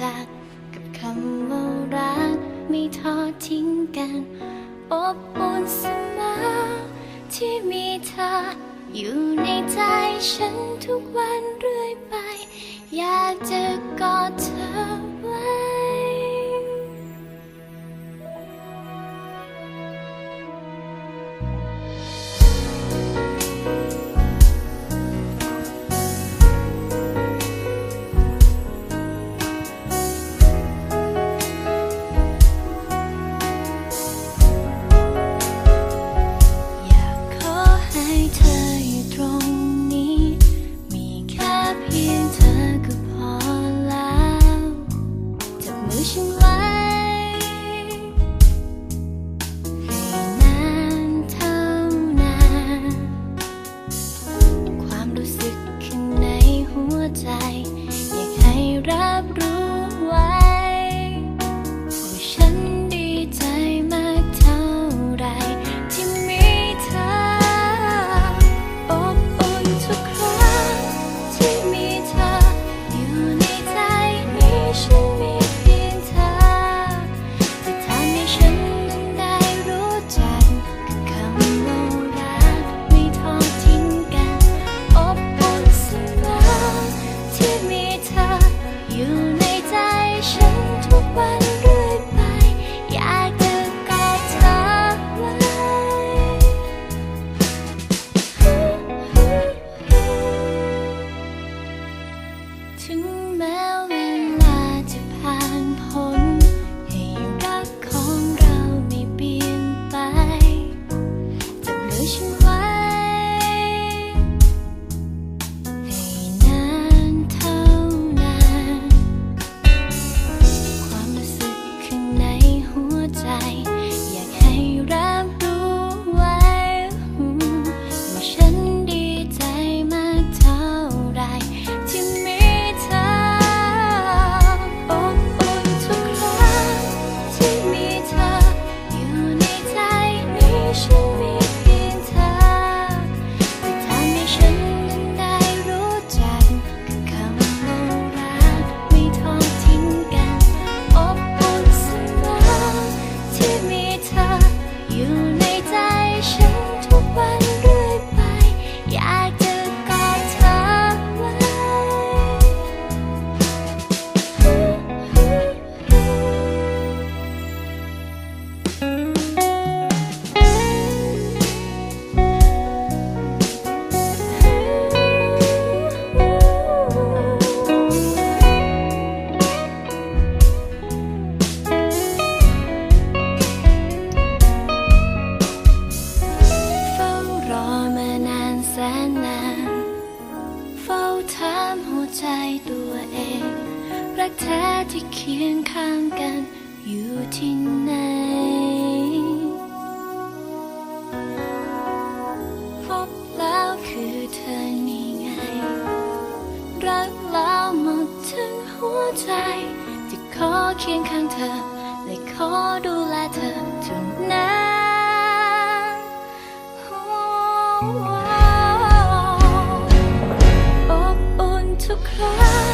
จากกับคำว่ารัก ไม่ทอดทิ้งกัน อบอุ่นเสมอที่มีเธอ อยู่ในใจฉันทุกวันเรื่อยไป อยากจะกอดเธอ ถามหัวใจตัวเอง รักแท้ที่เคียงข้างกันอยู่ที่ไหนพบแล้วคือเธอนี่ไง รักแล้วหมดถึงหัวใจ จะขอเคียงข้างเธอ และขอดูแลเธอ ครั้ง